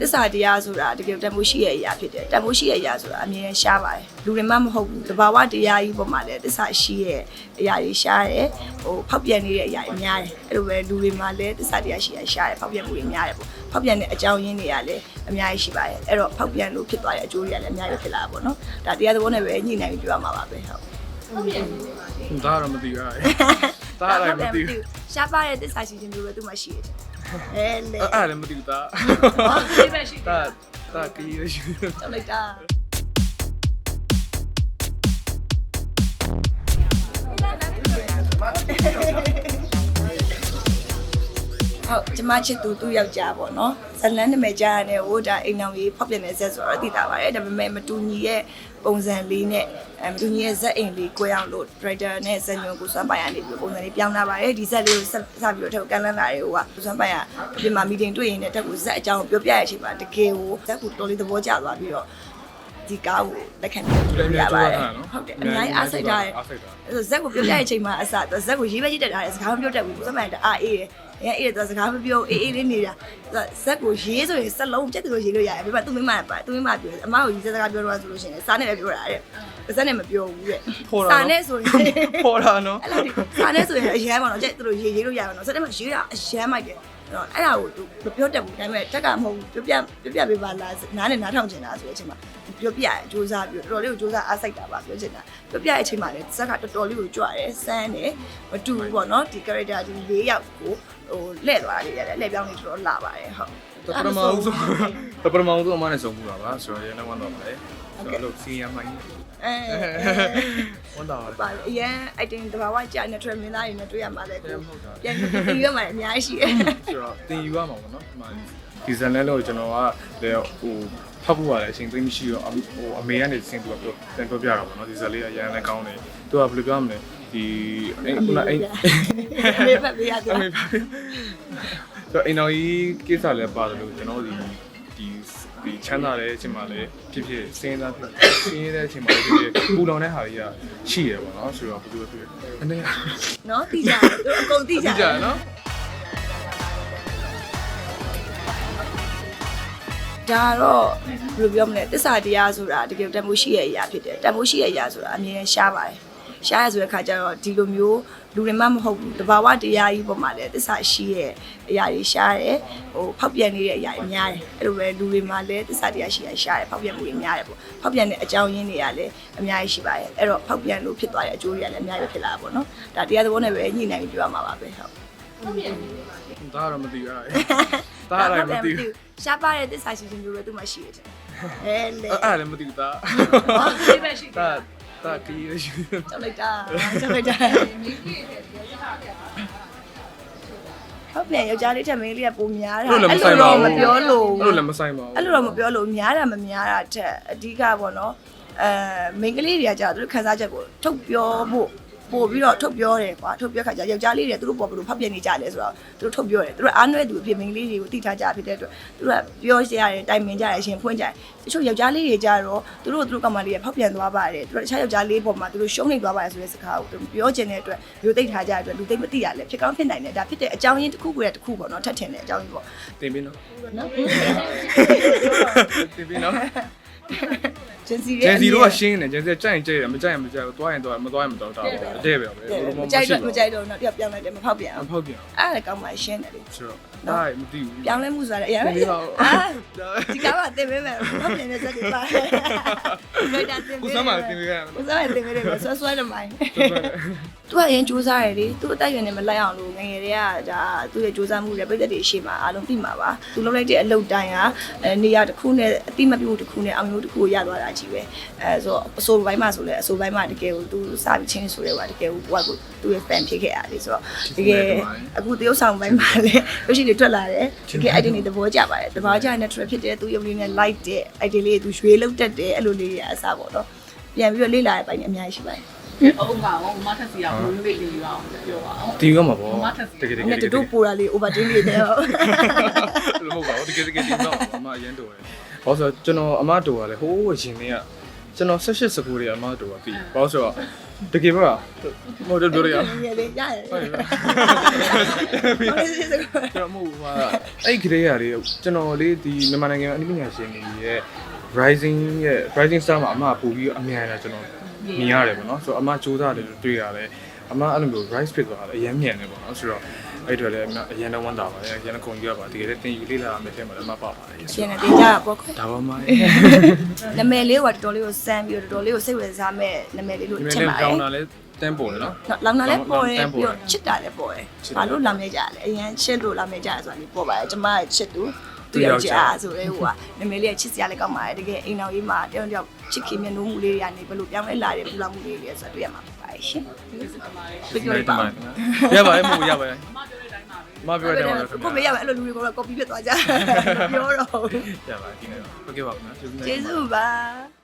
တစ္ဆာတရားဆိုတာတကယ်တန်ဖိုးရှိရဲ့အရာဖြစ်တယ်တန်ဖိုးရှိရဲ့အရာဆိုတာအမြဲတမ်းရှားပါတယ်လူတွေမှမဟုတ်ဘူးတဘာဝတရားကြီးပေါ်မှာလည်းတစ္ဆာရှိရဲ့အရာတွေရှားတယ်ဟိုဖောက်ပြန်နေတဲ့အရာတွေများတယ်အဲ့လိုပဲလူတွေမှာလည်းတစ္ဆာတရားရှိရရှားတယ်ဖောက်ပြန်မှုတွေများတယ်ပေါ့ဖောက်ပြန်တဲ့အကြောင်းရင်းတွေကလည်းအများကြီးရှိပါတယ်အဲ့တော့ဖောက်ပြန်လို့ဖြစ်သွားတဲ့အကျိုးတွေကလည်းအများကြီးဖြစ်လာတာပေါ့နော်ဒါတရားသဘောနဲ့ပဲညှိနှိုင်းပြီးပြောရမှာပါပဲဟုတ်ဒါကတော့မသိဘူးအဲ့ဒါအဲ့ဒါလည်းမသိဘူးရှားပါတဲ့တစ္ဆာရှိခြင်းမျိုးပဲသူမှရှိရတယ် အဲလေအဲ့ဒါလည်းမသိဘူးဒါဒီဘက်ရှိဒါဒါကီးရရှိတယ်ကြောက်လိုက်တာ ဟုတ်ကျမချစ်သူသူ့ယောက်ျားပေါ့နော်ဇလန်းနာမည်ကြားရတယ်ဟိုဒါအိမ်အောင်ကြီးဖောက်ပြန်တဲ့ဇက်ဆိုတော့သိတာပါတယ်ဒါပေမဲ့မတူညီရဲ့ပုံစံလေးနဲ့အဲမတူညီရဲ့ဇက်အိမ်လေးကိုအောင်လို့ director နဲ့ဇက်ညွန်ကိုစွမ်းပိုင်ရနေပြီးပုံစံလေးပြောင်းလာပါတယ်ဒီဇက်လေးကိုဆက်စပြီးတော့ထုတ်ကန်လန်းလာတယ်ဟိုကစွမ်းပိုင်ရဒီမှာ meeting တွေ့ရင်လည်းတက်ကိုဇက်အကြောင်းပြောပြရတဲ့အချိန်မှာတကယ်ကိုဇက်ကိုတော်လေးသဘောကျသွားပြီးတော့ ဒီကားကိုလက်ခံပြီးပြောပြပါတယ်ဟုတ်တယ်အများကြီးအားစိတ်ထားတယ်အားစိတ်ထားအဲ့ဆိုဇက်ကိုပြောပြတဲ့အချိန်မှာအစသူဇက်ကိုရေးပဲရေးတက်တာလေစကားမပြောတတ်ဘူးစမှန်တအားအေးတယ်။အဲအေးတယ်သူစကားမပြောအေးအေးလေးနေတာဇက်ကိုရေးဆိုရင်စက်လုံးပြက်တယ်လို့ရေးလို့ရတယ်။ပြပသူမိမပါသူမိမပြောအမကိုရေးစကားပြောတော့ဆိုလို့ရှိရင်စားနဲ့ပဲပြောတာတဲ့။ဇက်နဲ့မပြောဘူးတဲ့။စားနဲ့ဆိုရင်ပေါ်တာနော်အဲ့လိုဒီစားနဲ့ဆိုရင်အရမ်းပါတော့ကျသူတို့ရေးရေးလို့ရပါတော့ဇက်နဲ့မရေးတာအရမ်းမိုက်တယ်။အဲ့ တော့အဲ့ဒါကိုသူမပြောတတ်ဘူးဒါပေမဲ့တက်ကမဟုတ်ဘူးပြောပြပြောပြပေးပါလားနားနဲ့နားထောင်ချင်တာဆိုတဲ့အချိန်မှာပြောပြရစူးစမ်းပြီးတော်တော်လေးကိုစူးစမ်းအားစိုက်တာပါပြောချင်တာပြောပြတဲ့အချိန်မှာလည်းဇက်ကတော်တော်လေးကိုကြွတယ်စမ်းတယ်မတူဘူးပေါ့နော်ဒီ character ဒီ၄ယောက်ကိုဟိုလှည့်သွားတယ်ရတယ်လှည့်ပြောင်းနေတော်တော်လာပါတယ်ဟုတ် တပရမအောင်ဆုံးတပရမအောင်ဆုံးအမနဲ့ဆုံးမှုတာပါဆိုတော့ရန်ဝမ်းတော့ပါတယ်ဆိုတော့လို့စီယမ်မိုင်းအဲဝမ်းတော့ပါတယ်ပါအရင် item တဘာဝကြာ natural မင်းသားတွေနဲ့တွေ့ရမှာလေကိုပြန်ဟုတ်တာပြန်ပြီးရမှာအများကြီးရှိတယ်ဆိုတော့တင်ယူရမှာပေါ့နော်ဒီမှာဒီဇန်လဲလို့ကျွန်တော်ကလည်းဟိုဖတ်ဖို့ရတယ်အချိန်သိမရှိတော့ဟိုအမေကနေစင်သူကပြောပြန်ပြောပြတာပေါ့နော်ဒီဇန်လေးကရန်လည်းကောင်းတယ်သူကဘယ်လိုပြောမလဲဒီအဲ့ခုနအဲ့မေးဖက်ပေးရတယ်အမေပါ ဆိုအိမ်တော်ကြီးကိစ္စလည်းပါတယ်လို့ကျွန်တော်ဒီဒီဒီချမ်းသာတဲ့အချိန်မှာလည်းဖြစ်ဖြစ်စဉ်းစားဖြစ်စဉ်းရတဲ့အချိန်မှာလည်းဖြစ်ဖြစ်ပူလောင်တဲ့ဟာကြီးကရှိရပေါ့နော်ဆိုတော့ဘယ်လိုဖြစ်အနေနဲ့နော်တိကျတယ်သူအကုန်တိကျကြည့်ကြရနော်ဒါတော့ဘယ်လိုပြောမလဲတစ္ဆာတရားဆိုတာတကယ်တန်ဖိုးရှိရဲ့အရာဖြစ်တယ်တန်ဖိုးရှိရဲ့အရာဆိုတာအမြဲတမ်းရှားပါတယ် ရှားရဆိုတဲ့ခါကျတော့ဒီလိုမျိုးလူတွေမှမဟုတ်ဘူးတဘာဝတရားကြီးပေါ်မှာလည်းတစ္ဆာရှိရဲ့အရာတွေရှားတယ်ဟိုဖောက်ပြန်နေတဲ့အရာတွေများတယ်အဲ့လိုပဲလူတွေမှာလည်းတစ္ဆာတရားရှိရရှားတယ်ဖောက်ပြန်မှုတွေများတယ်ပေါ့ဖောက်ပြန်တဲ့အကြောင်းရင်းတွေကလည်းအများကြီးရှိပါတယ်အဲ့တော့ဖောက်ပြန်လို့ဖြစ်သွားတဲ့အကျိုးတွေကလည်းအများကြီးဖြစ်လာတာပေါ့နော်ဒါတရားသဘောနဲ့ပဲညှိနှိုင်းပြီးပြောရမှာပါပဲဟုတ်ဒါကတော့မသိဘူးအဲ့ဒါဒါလည်းမသိဘူးရှားပါတဲ့တစ္ဆာရှိခြင်းမျိုးပဲသူမှရှိရတယ်အဲလေအဲ့ဒါလည်းမသိဘူးဒါဒီဘက်ရှိဒါဒါ ကီးရရှိတယ်ကြောက်လိုက်တာကြောက်လိုက်တာဟုတ်ပြန်ယောက်ျားလေးထက်မင်းလေးကပုံများတာအဲ့လိုလည်းမဆိုင်ပါဘူးမပြောလို့အဲ့လိုလည်းမဆိုင်ပါဘူးအဲ့လိုတော့မပြောလို့များတာမများတာထက်အဓိကပေါ့နော်အဲမိန်းကလေးတွေကကြာသူတို့ခန်းစားချက်ကိုထုတ်ပြောဖို့ ပို့ပြီးတော့ထုတ်ပြောတယ်ကွာထုတ်ပြောခါကျယောက်ျားလေးတွေသူတို့ပေါ်ဘယ်လိုဖောက်ပြန်နေကြလဲဆိုတော့သူတို့ထုတ်ပြောတယ်သူတို့အားနွဲသူအဖြစ်မိန်းကလေးတွေကိုတိထားကြဖြစ်တဲ့အတွက်သူတို့ကပြောကြရတယ်တိုင်ပင်ကြရတယ်ရှင်ဖွင့်ကြတယ်တချို့ယောက်ျားလေးတွေကြတော့သူတို့သူတို့ကမှလေးတွေဖောက်ပြန်သွားပါတယ်သူတို့တခြားယောက်ျားလေးပေါ်မှာသူတို့ရှုံးနေသွားပါတယ်ဆိုတဲ့စကားကိုသူပြောချင်တဲ့အတွက်လူသိထားကြတဲ့အတွက်လူသိမသိရလဲဖြစ်ကောင်းဖြစ်နိုင်တယ်ဒါဖြစ်တဲ့အကြောင်းရင်းတစ်ခုကိုတစ်ခုပေါ့နော်ထပ်ထင်တဲ့အကြောင်းရင်းပေါ့တင်ပြီနော်နော်တင်ပြီနော် ဂျန်စီဂျန်စီတို့ကရှင်းနေဂျန်စီကကြိုက်ရင်ကြိုက်တယ်မကြိုက်ရင်မကြိုက်ဘူးသွားရင်သွားမသွားရင်မသွားတာပေါ့အတဲ့ပဲပဲမကြိုက်တော့မကြိုက်တော့တော့ပြောင်းလိုက်တယ်မဖောက်ပြန်မအောင်ဖောက်ပြန်အဲ့ဒါကောင်းမှရှင်းတယ်လေဆိုတော့ဒါမသိဘူးပြောင်းလဲမှုဆိုတာအရင်တင်ပြီပါအာဒီကားကတင်ပေးမယ်ဖောက်ပြန်တဲ့စက်တွေပါဘယ်တာတင်ပေးကိုစမ်းပါတင်ပြီကကိုစမ်းတင်ပေးတယ်ဆွဆွဲတယ်မိုင်း သူကအရင်စူးစမ်းရလေသူအတိုက်ရွယ်နဲ့မလိုက်အောင်လို့ငငယ်တွေကဒါသူ့ရဲ့စူးစမ်းမှုတွေပြည့်တဲ့တွေရှိမှာအားလုံးသိမှာပါသူလုပ်လိုက်တဲ့အလုပ်တိုင်းဟာအဲနေရာတစ်ခုနဲ့အတိမပြုတ်တစ်ခုနဲ့အောင်မျိုးတစ်ခုကိုရသွားတာကြီးပဲအဲဆိုအဆိုပိုင်းမှာဆိုလဲအဆိုပိုင်းမှာတကယ်ကိုသူစာပြီးချင်းဆိုရဲပါတကယ်ကိုကိုကသူ့ရဲ့ fan ဖြစ်ခဲ့ရတယ်ဆိုတော့တကယ်အခုတရုတ်ဆောင်ပိုင်းမှာလည်းရုပ်ရှင်တွေထွက်လာတယ်တကယ် idea တွေသဘောကျပါတယ်သဘောကျ natural ဖြစ်တယ်သူရုပ်လေးနဲ့ light တဲ့ idea လေးသူရွှေလောက်တက်တယ်အဲ့လိုလေးတွေအစားပေါ့နော်ပြန်ပြီးတော့လေ့လာရပိုင်းအများကြီးရှိပါတယ် ဟုတ်ပါဘူးမထက်စီအောင်ဘယ်လိုလေးလေးအောင်ပြောပါအောင်တင်ရမှာပေါ့တကယ်တကယ်။အဲ့တူတူပူတာလေး overtain လေးတဲ့ဟုတ်လို့မဟုတ်ပါဘူးတကယ်တကယ်တင်တော့အမအရင်တော်တယ်ဘာလို့ဆိုကျွန်တော်အမတော်ကလည်းဟိုးရင်နေကကျွန်တော်16စကူတွေအမတော်ကပြီဘာလို့ဆိုတော့တကယ်ပါဟိုတော့ပြောရအောင်ငယ်လေးရတယ်ဟုတ်ဟုတ်ပြီတယ်စစ်စကားကျွန်တော်မဟုတ်ဘူးဟာအဲ့ဒီကလေးရလေးကျွန်တော်လေးဒီမြန်မာနိုင်ငံအနည်းပညာရှင်တွေရဲ့ rising ရဲ့ rising star မှာအမပို့ပြီးအမြန်လာကျွန်တော် မြင်ရတယ်ပေါ့နော်ဆိုတော့အမစူးစမ်းတယ်လို့တွေ့ရတယ်အမအဲ့လိုမျိုး rise fit သွားတာအရင်မြန်တယ်ပေါ့နော်ဆိုတော့အဲ့ဒီတော့လည်းအရင်တော့ဝမ်းသာပါတယ်အရင်တော့ခုန်ကြရပါတကယ်လည်းတင်ယူလေးလာမယ်ထဲမှာလည်းမပါပါတယ်ရှင်းနေတင်ကြတာပေါ့ခွဒါပါမှနာမည်လေးကတော်တော်လေးကိုစမ်းပြီးတော့တော်တော်လေးကိုစိတ်ဝင်စားမဲ့နာမည်လေးလို့ဒီမဲ့ချစ်လည်းပါတကြောယ်င်းတာလည်းတန်းပေါ်တယ်နော်လောင်တာလည်းပေါ်တယ်တန်းပေါ်ပြီးတယ်တော့ချစ်တာလည်းပေါ်တယ်ချစ်။တာဘာလို့လောင်နေကြလဲအရင်ချစ်လို့လောင်နေကြရဆိုတာလေးပေါ်ပါတယ်။ကျမရဲ့ချစ်သူ သူယောက်ျားဆိုတဲ့ဟိုကနာမည်လေးကချစ်စရာလည်းကောင်းပါတယ်။တကယ်အိမ်တော်ကြီးမှာတယောက်တယောက်ချစ်ခင်မျက်နှာမှုလေးတွေကနေဘယ်လိုပြောင်းလဲလာတယ်ဘယ်လိုမှုလေးတွေဆိုတော့တွေ့ရမှာပါရှင်။ပြပြောလိုက်ပါဦးရပါတယ်မဟုတ်ရပါတယ်အမပြောတဲ့အတိုင်းပါပဲမပြောတယ်ပါကိုမေးရမယ်အဲ့လိုလူတွေကကော်ပီဖြစ်သွားကြ။ပြောတော့ရပါတယ်ဒီနေ့ဟုတ်ကဲ့ပါခင်ဗျာကျေးဇူးပါ။